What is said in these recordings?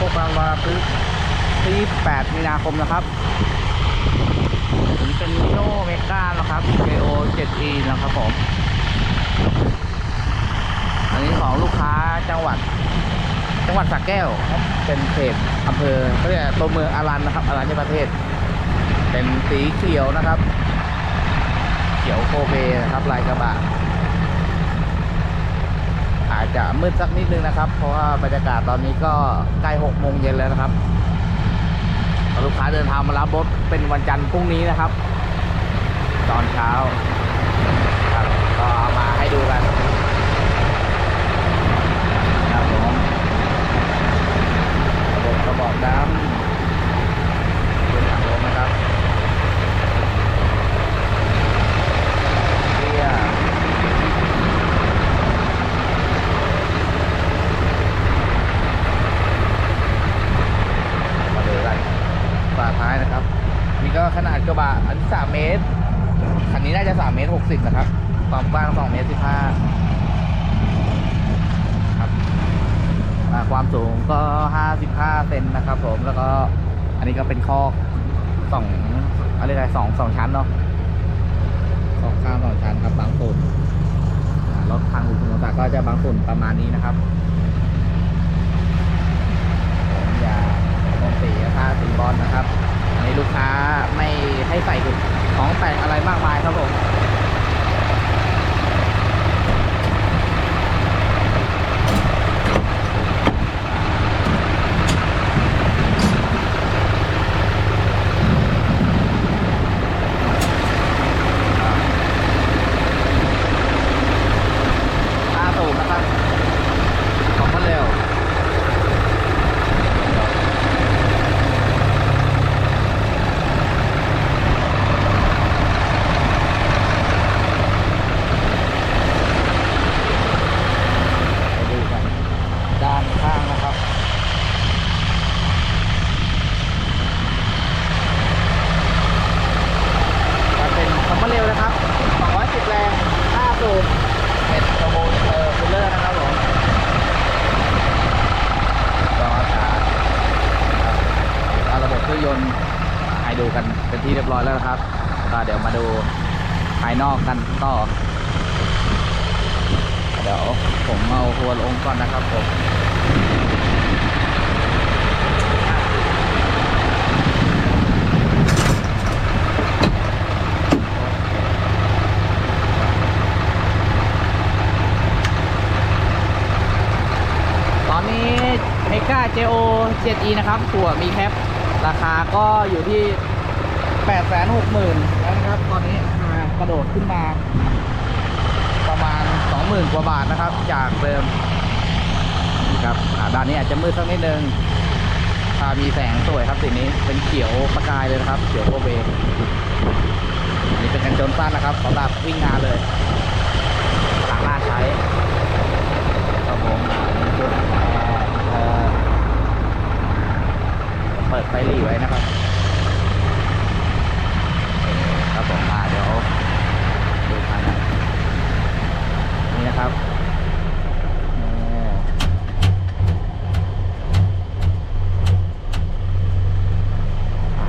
พวกเรวันพฤหัสที่ 8 มีนาคมนะครับผมเป็นโนเมก้านะครับ KO 7E นะครับผม อันนี้ของลูกค้าจังหวัด จังหวัดสระแก้ว เป็นเขตอำเภอเขาเรียกตัวเมืองอารันนะครับ อารันในประเทศ เป็นสีเขียวนะครับ เขียวโคเบนะครับลายกระบะ อาจจะมืดสักนิดนึงนะครับ เพราะว่าบรรยากาศตอนนี้ก็ใกล้หกโมงเย็นแล้วนะครับลูกค้าเดินทางมารับรถเป็นวันจันทร์พรุ่งนี้นะครับ ตอนเช้าครับก็เอามาให้ดูกันครับผมระบบกระบอกน้ำเป็นถังลมนะครับเกียร์ มาดูกันฝาท้ายนะครับ นี่ก็ ขนาดกระบะอันนี้3เมตรคันนี้น่าจะ3เมตร60นะครับความกว้าง2เมตร15ครับอ่าความสูงก็55เซนนะครับ ผมแล้วก็อันนี้ก็เป็นคอกสองอะไรกันสองสองชั้นเนาะสองข้างสองชั้นครับบางฝุ่นอ่ารถทางอุทมศักดิ์ก็จะบางฝุ่นประมาณนี้นะครับยาลงสีผ้าสีบอลนะครับ ลูกค้าไม่ให้ใส่ของแต่งอะไรมากมายครับผม ห้าสูบนะครับ ของมันเร็ว ไปดูกันด้านข้างนะครับ จะเป็นคอมเบอร์เร็วนะครับ210แรง5สูบเป็นโทโบเออคูลเลอร์นะครับผมก็จะเอาระบบเครื่องยนต์ให้ดูกันเป็น ที่เรียบร้อยแล้วนะครับก็เดี๋ยวมาดูภายนอกกันต่อ เดี๋ยวผมเอาหัวลงก่อนนะครับผมตอนนี้เมกา JO 7E นะครับตัวมีแคป ราคาก็อยู่ที่ 860,000แล้วนะครับ ตอนนี้อ่ากระโดดขึ้นมา ประมาณ20,000กว่าบาทนะครับ จากเดิมครับอ่าด้านนี้อาจจะมืดสักนิดนึงถ้ามีแสงสวยครับสีนี้เป็นเขียวประกายเลยนะครับ เขียวโคเบอันนี้เป็นกันชนสั้นนะครับสำหรับวิ่งงานเลยหลังหน้าใช้ครับผมอ่ามีชุดแอร์เอ่อเปิดไฟหลีไว้นะครับครับผมมาเดี๋ยวดูภายใน นะครับ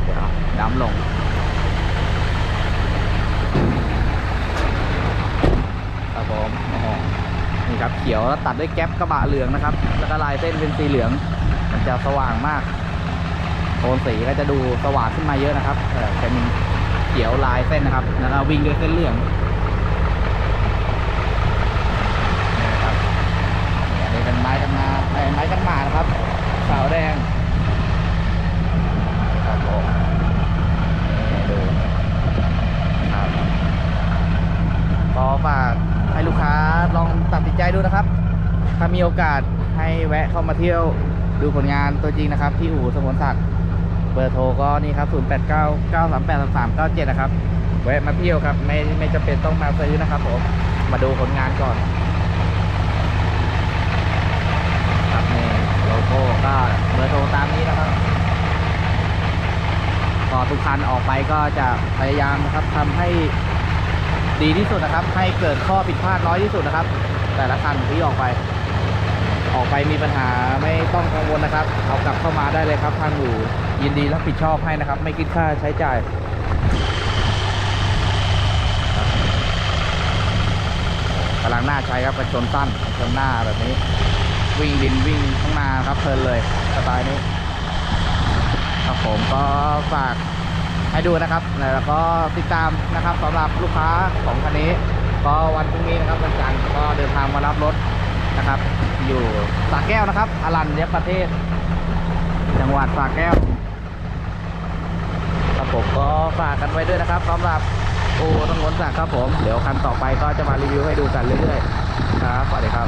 เดี๋ยวดำลงครับผมโอ้โหนี่ครับเขียวแล้วตัดด้วยแก๊ปกระบะเหลืองนะครับ แล้วก็ลายเส้นเป็นสีเหลือง มันจะสว่างมากโทนสีก็จะดูสว่างขึ้นมาเยอะนะครับ เออเป็นเขียวลายเส้นนะครับ แล้วก็วิ่งด้วยเส้นเหลือง นี่นะครับอั นี่เป็นไม้กันมาไม้กันหมานะครับสาวแดงครับผมนี่ดูครับก็ฝากให้ลูกค้าลองตัดสินใจดูนะครับ ถ้ามีโอกาสให้แวะเข้ามาเที่ยวดูผลงานตัวจริงนะครับ ที่อู่สมุนศักดิ์เบอร์โทรก็นี่ครับ 0 8 9 9 3 8 3 3 9 7 นะครับ แวะมาเที่ยวครับ ไม่ไม่จำเป็นต้องมาซื้อนะครับผม มาดูผลงานก่อน ครับนี่โลโก้ก็เบอร์โทรตามนี้นะครับก็ทุก คันออกไปก็จะพยายามนะครับทำให้ดีที่สุดนะครับ ให้เกิดข้อผิดพลาดน้อยที่สุดนะครับ แต่ละคันที่ออกไป ออกไปมีปัญหาไม่ต้องกังวลนะครับ เอากลับเข้ามาได้เลยครับทางอู่ยินดีรับผิดชอบให้นะครับ ไม่คิดค่าใช้จ่ายกำลังหน้าใช้ครับกระชนสั้นกระชนหน้าแบบนี้ วิ่งดินวิ่งข้างหน้าครับเพลินเลยสไตล์นี้ครับผมก็ฝาก ให้ดูนะครับแล้วก็ติดตามนะครับสำหรับลูกค้าของคันนี้ ก็วันพรุ่งนี้นะครับวันจันทร์ก็เดินทางมารับรถนะครับ อยู่สระแก้วนะครับอรัญญประเทศ จังหวัดสระแก้วครับผมก็ฝากกันไว้ด้วยนะครับสำหรับโอ้ต้องวนสักครับผม เดี๋ยวคันต่อไปก็จะมารีวิวให้ดูกันเรื่อยๆ ครับสวัสดีครับ